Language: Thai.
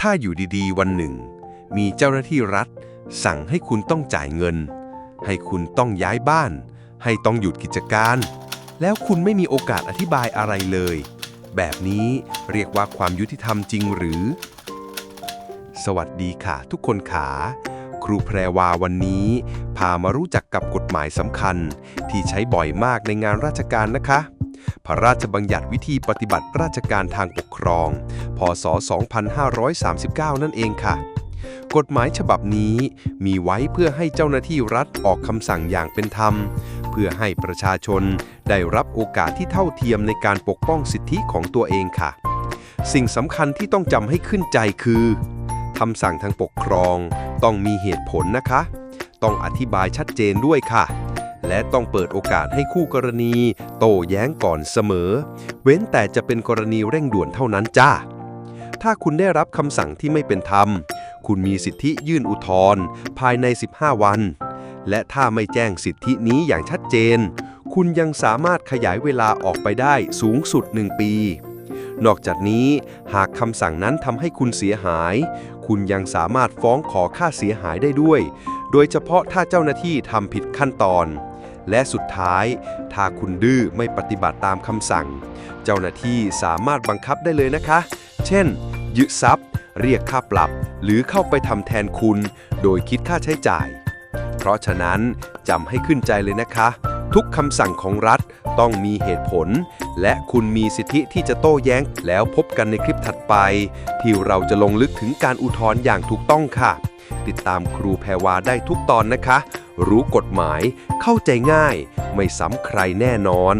ถ้าอยู่ดีๆ วันหนึ่ง มีเจ้าหน้าที่รัฐ สั่งให้คุณต้องจ่ายเงิน ให้คุณต้องย้ายบ้าน ให้ต้องหยุดกิจการ แล้วคุณไม่มีโอกาสอธิบายอะไรเลย แบบนี้เรียกว่าความยุติธรรมจริงหรือ สวัสดีค่ะ ทุกคนขาครูแพรวาวันนี้ พามารู้จักกับกฎหมายสำคัญ ที่ใช้บ่อยมากในงานราชการนะคะ พระราชบัญญัติวิธีปฏิบัติราชการทางปกครอง พศ 2539 นั่นเองค่ะ กฎหมายฉบับนี้มีไว้เพื่อให้เจ้าหน้าที่รัฐออกคำสั่งอย่างเป็นธรรม เพื่อให้ประชาชนได้รับโอกาสที่เท่าเทียมในการปกป้องสิทธิของตัวเองค่ะ สิ่งสำคัญที่ต้องจำให้ขึ้นใจคือคำสั่งทางปกครองต้องมีเหตุผลนะคะ ต้องอธิบายชัดเจนด้วยค่ะ และต้องเปิดโอกาสให้คู่กรณี โต้แย้งก่อนเสมอ เว้นแต่จะเป็นกรณีเร่งด่วนเท่านั้นจ้า ถ้าคุณได้รับคำสั่งที่ไม่เป็นธรรม คุณมีสิทธิยื่นอุทธรณ์ภายใน 15 วัน และถ้าไม่แจ้งสิทธินี้อย่างชัดเจน คุณยังสามารถขยายเวลาออกไปได้สูงสุด 1 ปี นอกจากนี้ หากคำสั่งนั้นทำให้คุณเสียหาย คุณยังสามารถฟ้องขอค่าเสียหายได้ด้วย โดยเฉพาะถ้าเจ้าหน้าที่ทำผิดขั้นตอน และสุดท้าย ถ้าคุณดื้อไม่ปฏิบัติตามคำสั่ง เจ้าหน้าที่สามารถบังคับได้เลยนะคะ เช่น ยึดทรัพย์ เรียกค่าปรับ หรือเข้าไปทำแทนคุณ โดยคิดค่าใช้จ่าย เพราะฉะนั้นจำให้ขึ้นใจเลยนะคะ ทุกคำสั่งของรัฐต้องมีเหตุผล และคุณมีสิทธิที่จะโต้แย้ง แล้วพบกันในคลิปถัดไป ที่เราจะลงลึกถึงการอุทธรณ์อย่างถูกต้องค่ะ ติดตามครูแพรวาได้ทุกตอนนะคะ รู้กฎหมายเข้าใจง่าย ไม่ซ้ำใครแน่นอน